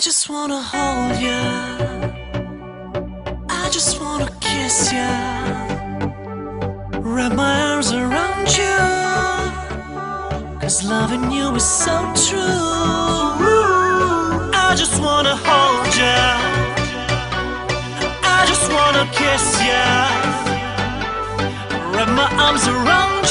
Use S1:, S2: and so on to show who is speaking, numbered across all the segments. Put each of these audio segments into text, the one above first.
S1: I just wanna hold you. I just wanna kiss you. Wrap my arms around you. Cause loving you is so true. I just wanna hold you. I just wanna kiss you. Wrap my arms around you.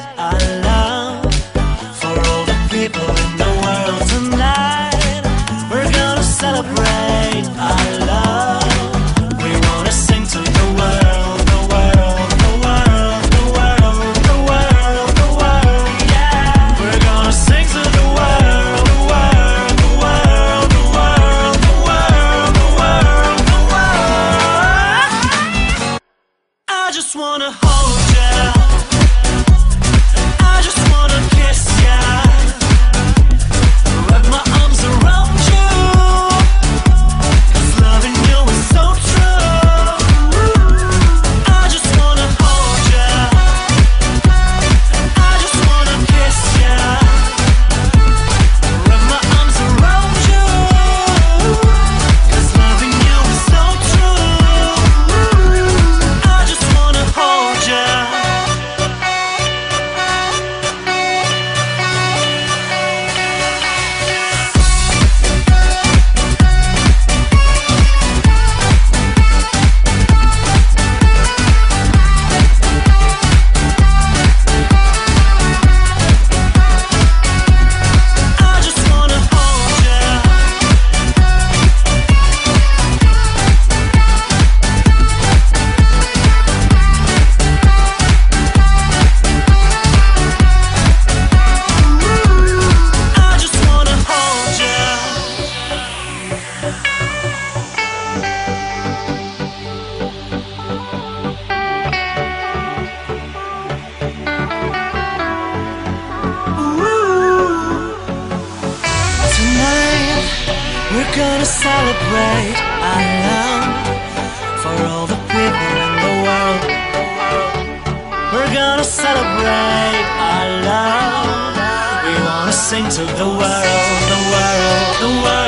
S1: I love we're gonna celebrate our love for all the people in the world. We're gonna celebrate our love. We wanna sing to the world, the world, the world,